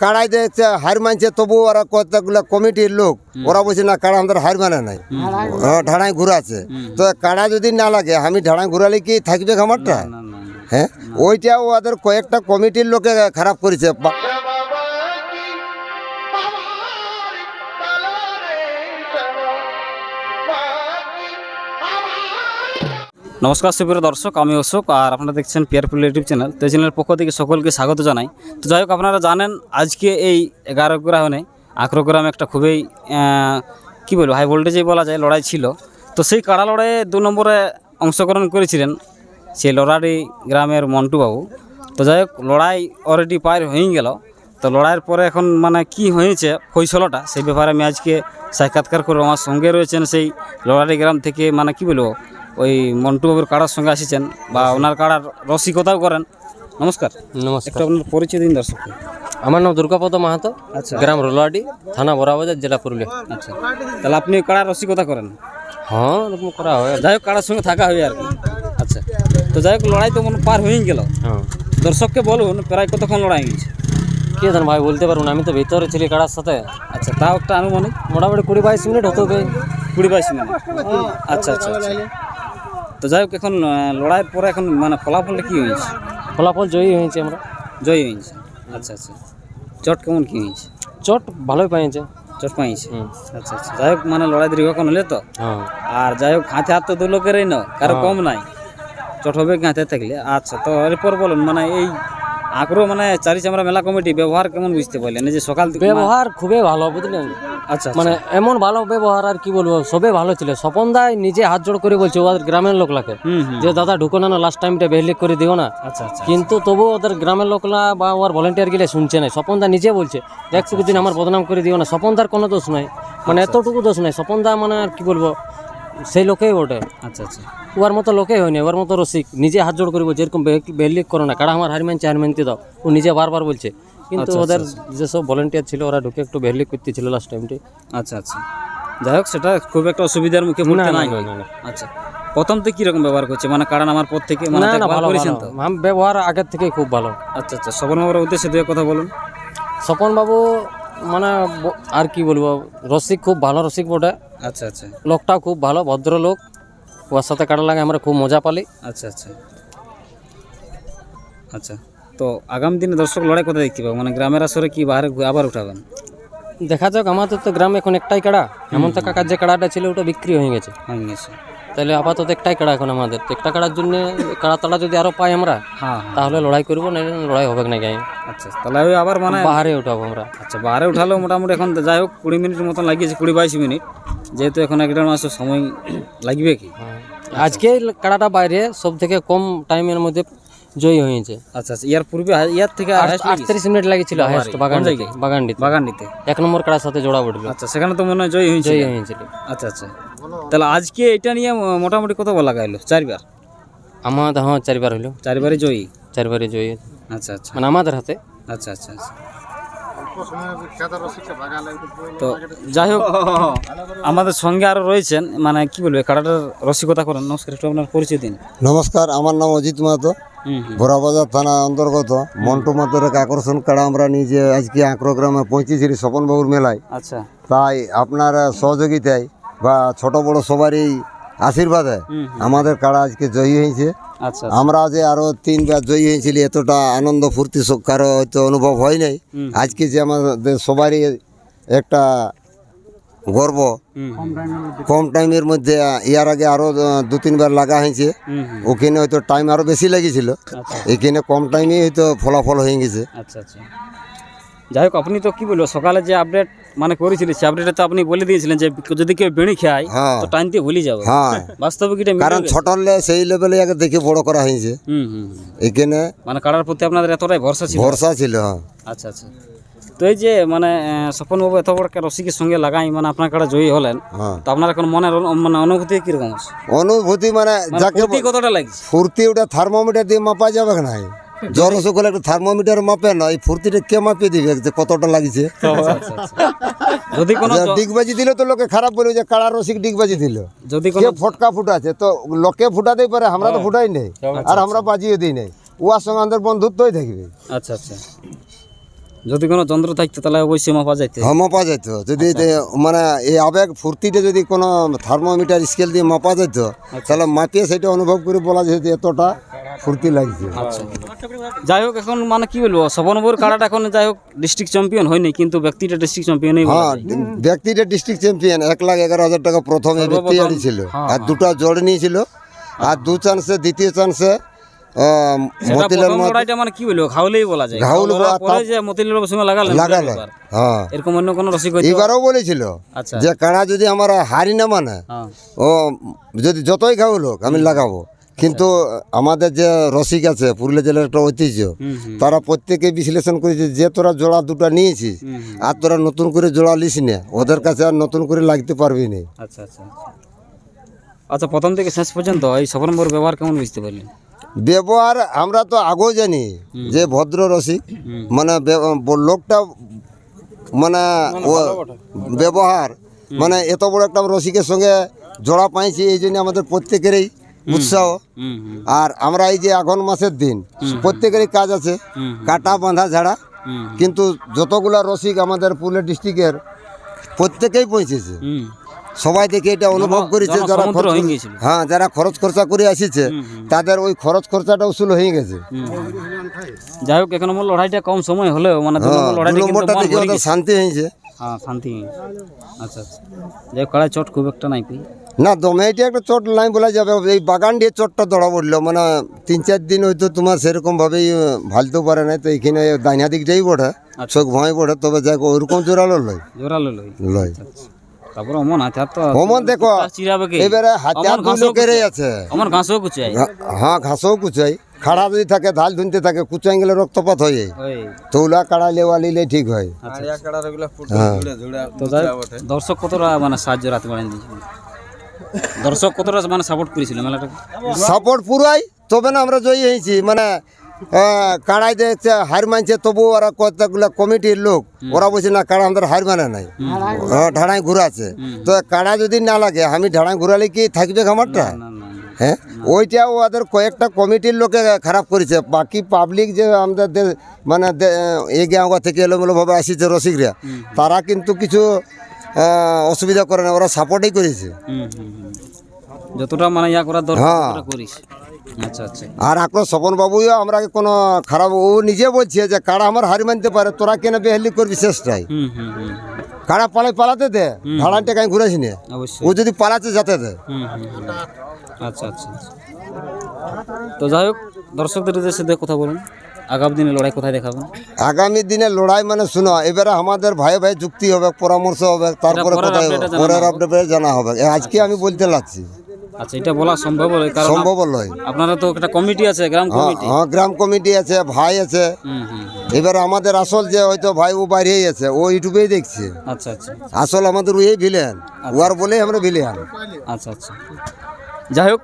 কাড়াই দেখছে হার মানছে তবু ওরা কতগুলো কমিটির লোক ওরা বলছে না কাড়া আমাদের হার মানে নাই। ঢাড়ায় ঘুরাচ্ছে তো কাড়া যদি না লাগে আমি ঢাড়াই ঘুরালে কি থাকবে খামারটা। হ্যাঁ? ওইটা ওদের কয়েকটা কমিটির লোকে খারাপ করেছে। নমস্কার, সুপ্রিয় দর্শক, আমি অশোক আর আপনারা দেখছেন পিয়ারপুল ইউটিউব চ্যানেল। তো চ্যানেলের পক্ষ থেকে সকলকে স্বাগত জানাই। তো যাই হোক, আপনারা জানেন, আজকে এই এগারো গ্রামে আখরো গ্রামে একটা খুবই কি বলব হাই ভোল্টেজেই বলা যায়, লড়াই ছিল। তো সেই কাড়া লড়াইয়ে দু নম্বরে অংশগ্রহণ করেছিলেন সেই লড়ারি গ্রামের মন্টু বাবু তো যাই হোক, লড়াই অলরেডি পার হয়ে গেল। তো লড়াইয়ের পরে এখন মানে কি হয়েছে ফৈসলাটা সেই ব্যাপারে আমি আজকে সাক্ষাৎকার করব। আমার সঙ্গে রয়েছেন সেই লড়ারি গ্রাম থেকে মানে কি বলব ওই মন্টু বাবুর কাড়ার সঙ্গে আসিছেন বা ওনার কাড়ার রসিকতাও করেন। নমস্কার। নমস্কার। একটু আপনার পরিচয় দিন দর্শককে আমার নাম দুর্গাপদ মাহাতো আচ্ছা। গ্রাম রোলাডি থানা বরাবাজার জেলা পুরুলিয়া। আচ্ছা। তাহলে আপনি কাড়ার রসিকতা করেন? হ্যাঁ এরকম করা হয়। যাই হোক কাড়ার সঙ্গে থাকা হয় আর কি। আচ্ছা। তো যাই হোক লড়াই তো মনে পার হয়ে গেল। হ্যাঁ। দর্শককে বলুন প্রায় কতক্ষণ লড়াই গেছে কে জান ভাই বলতে পারব না আমি তো ভিতরে ছিলি কাড়ার সাথে। আচ্ছা তাও একটা আনুমানিক? মোটামুটি কুড়ি বাইশ মিনিট হতো কুড়ি বাইশ মিনিট। আচ্ছা আচ্ছা আচ্ছা। তো যাই হোক এখন লড়াইয়ের পরে এখন মানে ফলাফলটা কী হয়েছে? ফলাফল জয়ী হয়েছে আমরা। জয়ী হয়েছে? আচ্ছা আচ্ছা। চট কেমন কী হয়েছে? চট ভালোই পাইছে। চট পাইছে? আচ্ছা আচ্ছা। যাই হোক মানে লড়াই দীর্ঘক্ষণ হলে তো? হ্যাঁ। আর যাই হোক হাতে হাত তো দু লোকেরই না কারও কম নাই। চট হবে হাতে থাকলে? আচ্ছা তো এরপর বলুন মানে এই আগ্রহ মানে চারি চামড়া মেলা কমিটি ব্যবহার কেমন বুঝতে পারলেন? যে সকাল থেকে ব্যবহার খুবই ভালো বুঝলেন? আচ্ছা মানে এমন ভালো ব্যবহার আর কি বলব সবে ভালো ছিল। স্বপন দাই নিজে হাত জোড় করে বলছে ওদের গ্রামের লোকলাকে যে দাদা ঢুকো না লাস্ট টাইমটা বেহলিক করে দিও না। আচ্ছা আচ্ছা কিন্তু তবু ওদের গ্রামের লোকরা বা ওর ভলেন্টিয়ার গেলে শুনছে না স্বপনদা নিজে বলছে দেখছ দিন আমার বদনাম করে দিও না। স্বপনদার কোনো দোষ নাই। মানে এতটুকু দোষ নাই। স্বপনদা মানে আর কি বলব সেই লোকেই ওঠে আচ্ছা আচ্ছা। ওর মতো লোকেই হয়নি ওর মতো রসিক। নিজে হাত জোড় করে বলছে এরকম বেহলিক করো না কারা আমার হার মানছে হার মানতে দাও। ও নিজে বারবার বলছে। কিন্তু ওদের যেসব ভলেন্টিয়ার ছিল ওরা ঢুকে একটু বেহলিক করতে ছিল লাস্ট টাইমটি আচ্ছা আচ্ছা। যাই হোক সেটা খুব একটা অসুবিধার মুখে নাই। না, না, না। আচ্ছা প্রথম থেকে কীরকম ব্যবহার করছে? মানে কারণ আমার পর থেকে মানে ভালো করেছেন তো? আম ব্যবহার আগের থেকে খুব ভালো। আচ্ছা আচ্ছা। সবর বাবার উদ্দেশ্যে এক কথা বলুন। স্বপন বাবু মানে আর কি বলব রসিক খুব ভালো রসিক বটে। আচ্ছা আচ্ছা। লোকটাও খুব ভালো ভদ্রলোক। ওর সাথে কাটা লাগে আমরা খুব মজা পালি। আচ্ছা আচ্ছা। আচ্ছা তো আগামী দিনে দর্শক লড়াই কোথায় দেখতে পাবো? মানে গ্রামের আসরে কি বাহারে আবার উঠাবেন? দেখা যাক আমাদের তো গ্রামে এখন একটাই কাড়া। এমন তো কাকার যে কাড়াটা ছিল ওটা বিক্রি হয়ে গেছে। হয়ে গেছে। তাহলে আপাতত একটাই কাড়া এখন আমাদের। একটা কাড়ার জন্য কাড়া তাড়া যদি আরও পাই আমরা হ্যাঁ হ্যাঁ। তাহলে লড়াই করব না লড়াই হবে না গায়ে আচ্ছা তাহলে ওই আবার মানে বাহারে উঠাবো আমরা। আচ্ছা বাইরে উঠালেও মোটামুটি এখন যাই হোক কুড়ি মিনিট মতন লাগিয়েছে কুড়ি বাইশ মিনিট। যেহেতু এখন এক দেড় মাসের সময় লাগবে কি? হ্যাঁ। আজকে কাড়াটা বাইরে সব থেকে কম টাইমের মধ্যে জয়ী হয়েছে। আচ্ছা আচ্ছা ইয়ার পূর্বে ইয়ার থেকে? আটত্রিশ মিনিট লাগেছিল হাইস্ট বাগানডিতে বাগানডিতে এক নম্বর কাড়ার সাথে জোড়া পড়ল। আচ্ছা সেখানে তো মনে হয় জয়ী হয়েছে জয়ী হয়েছিল। আচ্ছা আচ্ছা। তাহলে আজকে এটা নিয়ে মোটামুটি কত বলা গাইলো চারবার? আমার হ্যাঁ চারবার হইল। চারবারে জয়ী? চারবারে জয়ী। আচ্ছা আচ্ছা। মানে আমাদের হাতে। আচ্ছা আচ্ছা আচ্ছা। তো যাই হোক আমাদের সঙ্গে আরও রয়েছেন মানে কি বলবে কাটাটার রসিকতা করেন নমস্কার একটু আপনার পরিচয় দিন। নমস্কার আমার নাম অজিত মাহাতো ভোরাবাজার থানা অন্তর্গত মন্টু মাতোর এক আকর্ষণ কাড়া আমরা নিজে আজকে আঁকড়ো গ্রামে পৌঁছেছি স্বপনবাবুর মেলায়। আচ্ছা। তাই আপনার সহযোগিতায় বা ছোট বড় সবারই আশীর্বাদে আমাদের কাড়া আজকে জয়ী হয়েছে। আমরা যে আরও তিনবার জয়ী হয়েছিলি এতটা আনন্দ ফুর্তি কারও হয়তো অনুভব হয় নাই। আজকে যে আমাদের সবারই একটা গর্ব। কম টাইমের মধ্যে। ইয়ার আগে আরও দু তিনবার লাগা হয়েছে। ওখানে হয়তো টাইম আরও বেশি লেগেছিল। আচ্ছা এখানে কম টাইমে হয়তো ফলাফল হয়ে গেছে। আচ্ছা আচ্ছা। যাই হোক আপনি তো কি বলব সকালে যে আপডেট মানে করেছিলেন সে আপডেটে তো আপনি বলে দিয়েছিলেন যে যদি কেউ বেড়ি খায় হ্যাঁ। তো টাইমতে ভুলে যাবে। হ্যাঁ। বাস্তবিক এটা কারণ? ছোটলে সেই লেভেলে আগে দেখে বড় করা হয়েছে। হুম হুম হুম। এখানে মানে কাড়ার প্রতি আপনাদের এতটাই ভরসা ছিল? ভরসা ছিল হ্যাঁ। আচ্ছা আচ্ছা। তো এই যে মানে স্বপনবাবু এত বড় রসিকের সঙ্গে লাগাই মানে আপনার কাটা জয়ী হলেন হ্যাঁ। তো আপনার এখন মনের মানে অনুভূতি কীরকম অনুভূতি মানে মানে যাকে কতটা লাগছে? ফুর্তি ওটা থার্মোমিটার দিয়ে মাপা যাবে না জ্বর সকল একটা থার্মোমিটার মাপে না এই ফুর্তিটা কে মাপিয়ে দিবে যে কতটা লাগিছে? আচ্ছা, আচ্ছা, আচ্ছা। যদি কোনো ডিগবাজি দিলে তো লোকে খারাপ বলবে যে কাড়া রসিক ডিগবাজি দিল। যদি কে কোনো ফটকা ফুটাছে তো লোকে ফুটাতেই পারে আমরা তো ফুটাই নেই। আর আমরা বাজিয়ে দিই নেই। ওয়ার সঙ্গে আমাদের বন্ধুত্বই থাকবে। আচ্ছা আচ্ছা। যদি কোনো যন্ত্র থাকতো তাহলে অবশ্যই মাপা যাইতে। হ্যাঁ মাপা যেত যদি যে- মানে এই আবেগ ফুর্তিটা যদি কোনো থার্মোমিটার স্কেল দিয়ে মাপা যেত তাহলে মাপিয়ে সেটা অনুভব করে বলা যেত যে এতটা ফুর্তি লাগছে। আচ্ছা। যাই হোক এখন মানে কি বলব সবনপুর কাড়াটা এখন যাই হোক ডিস্ট্রিক্ট চ্যাম্পিয়ন হয়নি কিন্তু ব্যক্তিটা ডিস্ট্রিক্ট চ্যাম্পিয়নই বলা হ্যাঁ ব্যক্তিটা ডিস্ট্রিক্ট চ্যাম্পিয়ন এক লাখ এগারো হাজার টাকা প্রথম ব্যক্তি ছিল আর দুটো জোড় নিয়েছিল। আর দু চান্সে দ্বিতীয় চান্সে মতিলাল লড়াইটা মানে কি বলব ঘাউলেই বলা যায়। ঘাউল ঘাউল পরে যে মতিলালের সঙ্গে লাগালেন লাগালো হ্যাঁ। এরকম অন্য কোনো রসিক এবারও বলেছিল আচ্ছা। যে কাড়া যদি আমার হারি না মানে হ্যাঁ। ও যদি যতই ঘাউল হোক আমি লাগাবো। কিন্তু আমাদের যে রসিক আছে পুরুলিয়া জেলার একটা ঐতিহ্য তারা প্রত্যেকে বিশ্লেষণ করেছে যে তোরা জোড়া দুটো নিয়েছিস। আর তোরা নতুন করে জোড়া লিস না ওদের কাছে আর নতুন করে লাগতে পারবি না। আচ্ছা আচ্ছা। আচ্ছা প্রথম থেকে শেষ পর্যন্ত এই সফরম্বর ব্যবহার কেমন বুঝতে পারলেন? ব্যবহার আমরা তো আগেও জানি যে ভদ্র রসিক মানে লোকটা মানে ব্যবহার মানে এত বড় একটা রসিকের সঙ্গে জোড়া পাইছি এই জন্য আমাদের প্রত্যেকেরই উৎসাহ। আর আমরা এই যে আঘন মাসের দিন প্রত্যেকেরই কাজ আছে কাটা বাঁধা ঝাড়া। কিন্তু যতগুলা রসিক আমাদের পুরুলিয়া ডিস্ট্রিক্টের প্রত্যেকেই পৌঁছেছে। সবাই দেখে এটা অনুভব করেছে যারা হয়ে হ্যাঁ যারা খরচ খরচা করে আসিছে তাদের ওই খরচ খরচাটা উসুল হয়ে গেছে। যাই হোক এখন আমার লড়াইটা কম সময় হলেও মানে দু হ্যাঁ, নম্বরটা ওদের শান্তি হয়েছে। হ্যাঁ শান্তি আচ্ছা আচ্ছা। যাই হোক কড়াই চট খুব একটা নাই না দমে এটা একটা চট লাইন বলা যাবে। এই বাগান দিয়ে চটটা ধরা পড়ল। মানে তিন চার দিন হয়তো তোমার সেরকম ভাবেই আহ, ভালতেও পারে না তো এইখানে দাইনা দিকটাই বটে চোখ ভয় পড়ে তবে যাই ওইরকম জোরালো লয়। জোরালো লই লয়। তারপর অমন হাতে তো অমন দেখো চিরাবে কি? এবারে হাতে হাত লোকেরই আছে। অমন ঘাসও কুচাই হ্যাঁ ঘাসও কুচাই খাড়া যদি থাকে ধাল ধুনতে থাকে কুচাই গেলে রক্তপাত হয়ে তৌলা কাড়া লেওয়া নিলে ঠিক হয়। আচ্ছা হ্যাঁ। যাই হোক, দর্শক কতটা মানে সাহায্য রাতে বাড়িয়ে দর্শক কতটা মানে সাপোর্ট করেছিল মেলাটাকে? সাপোর্ট পুরাই তবে না আমরা জয়ী হয়েছি। মানে কাড়াই দেখছে হার মানছে তবু ওরা কতগুলা কমিটির লোক ওরা বলছে না কাড়া আমাদের হার মানে নাই। হ্যাঁ, ঢাড়াই ঘুরাছে তো কাড়া যদি না লাগে আমি ঢাড়াই ঘুরালে কি থাকবে খামারটা? না না না। হ্যাঁ ওইটা ওদের কয়েকটা কমিটির লোকে খারাপ করেছে। বাকি পাবলিক যে আমাদের দে- মানে এই গাঁও থেকে এলোমেলোভাবে আসিছে রসিকরা তারা কিন্তু কিছু অসুবিধা করে না ওরা সাপোর্টই করেছে। যতটা মানে ইয়া করার দরকার হ্যাঁ। করিস। আর এখন স্বপন বাবুও আমরা কোনো খারাপ ও নিজে বলছে যে কারা আমার হারি মানতে পারে তোরা কেন বেহালি করবি শেষটাই? কারা পালাই পালাতে দে ভাড়ানটা কাই ঘুরেছি না। ও যদি পালাতে যেতে দে। আচ্ছা আচ্ছা আচ্ছা। তো যাই হোক দর্শকদের সাথে কথা বলুন। আগামী দিনে লড়াই কোথায় দেখাবেন আগামী দিনে লড়াই মানে শুনো এবারে আমাদের ভাই ভাই যুক্তি হবে পরামর্শ হবে তারপরে পরের হবে। জানা হবে। আজকে আমি বলতে লাগছি আচ্ছা এটা বলা সম্ভব নয় কারণ সম্ভব নয়। আপনারা তো একটা কমিটি আছে গ্রাম হ্যাঁ, কমিটি। হ্যাঁ গ্রাম কমিটি আছে ভাই আছে। এবার আমাদের আসল যে হয়তো ভাই ও বাইরেই আছে ও ইউটিউবেই দেখছে। আচ্ছা আচ্ছা। আসল আমাদের ওই ভিলেন ওয়ার বলেই আমরা ভিলেন আচ্ছা আচ্ছা। যাই হোক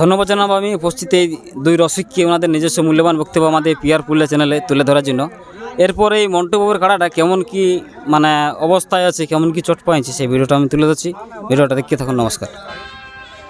ধন্যবাদ জানাব আমি। উপস্থিত এই দুই রসিককে ওনাদের নিজস্ব মূল্যবান বক্তব্য আমাদের পিয়ার পুল্লা চ্যানেলে তুলে ধরার জন্য। এরপরে এই মন্টু বাবুর কাড়াটা কেমন কি মানে অবস্থায় আছে কেমন কি চট পাইছে সেই ভিডিওটা আমি তুলে ধরছি। ভিডিওটা দেখতে থাকুন নমস্কার।